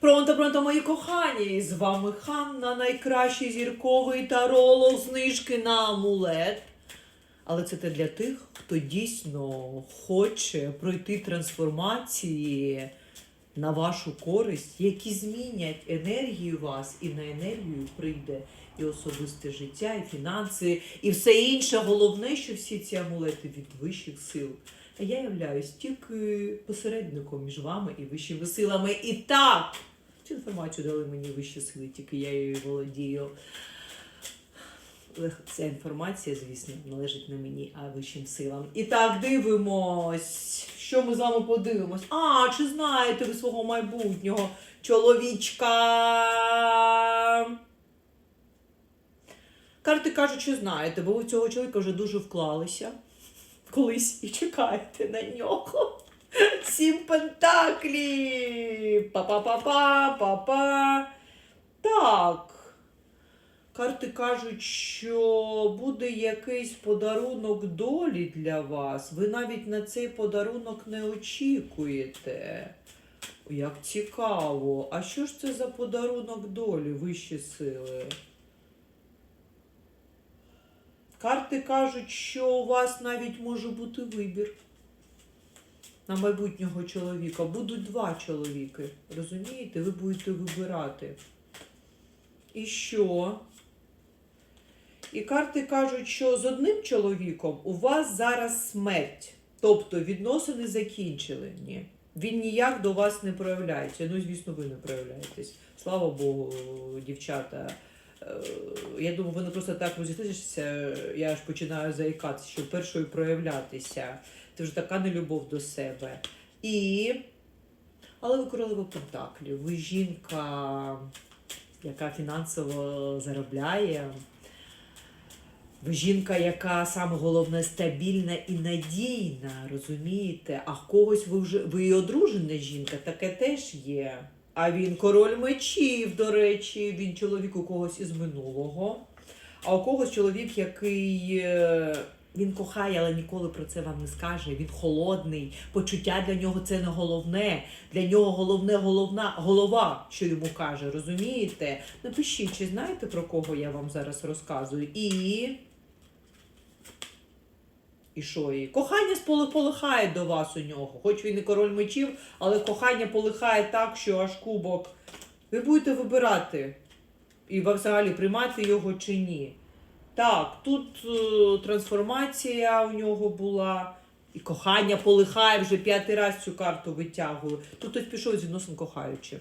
Пронто, пронто, мої кохані! З вами Ханна, найкращий зірковий таролог, знижки на амулет. Але це те для тих, хто дійсно хоче пройти трансформації на вашу користь, які змінять енергію вас, і на енергію прийде і особисте життя, і фінанси, і все інше. Головне, що всі ці амулети від вищих сил. А я являюсь тільки посередником між вами і вищими силами. І так, цю інформацію дали мені вищі сили, тільки я її володію. Ця інформація, звісно, належить не мені, а вищим силам. І так, дивимось. Що ми з вами подивимось? А, чи знаєте ви свого майбутнього чоловічка? Карти кажуть, що знаєте, бо ви цього чоловіка вже дуже вклалися колись і чекаєте на нього. Сім пентаклів! Па-па-па-па, па-па. Карти кажуть, що буде якийсь подарунок долі для вас. Ви навіть на цей подарунок не очікуєте. Як цікаво. А що ж це за подарунок долі, вищі сили? Карти кажуть, що у вас навіть може бути вибір на майбутнього чоловіка. Будуть два чоловіки. Розумієте? Ви будете вибирати. І що? І карти кажуть, що з одним чоловіком у вас зараз смерть. Тобто відносини закінчили. Ні. Він ніяк до вас не проявляється. Ну, звісно, ви не проявляєтесь. Слава Богу, дівчата. Е, Я думаю, ви не просто так розійшлися, я аж починаю заїкатися, щоб першою проявлятися. Це вже така нелюбов до себе. І. Але ви королева Пентаклів, ви жінка, яка фінансово заробляє. Жінка, яка саме головне стабільна і надійна, розумієте? А в когось ви вже ви і одружена жінка, таке теж є. А він король мечів, до речі, він чоловік у когось із минулого. А у когось чоловік, який е, він кохає, але ніколи про це вам не скаже. Він холодний. Почуття для нього це не головне. Для нього головне головна голова, що йому каже, розумієте? Напишіть, чи знаєте про кого я вам зараз розказую? І. І що? І кохання полихає до вас у нього. Хоч він і король мечів, але кохання полихає так, що аж кубок. Ви будете вибирати. І взагалі приймати його чи ні. Так, тут е, трансформація у нього була. І кохання полихає вже п'ятий раз цю карту витягую. Тут хтось пішов з відносин кохаючих.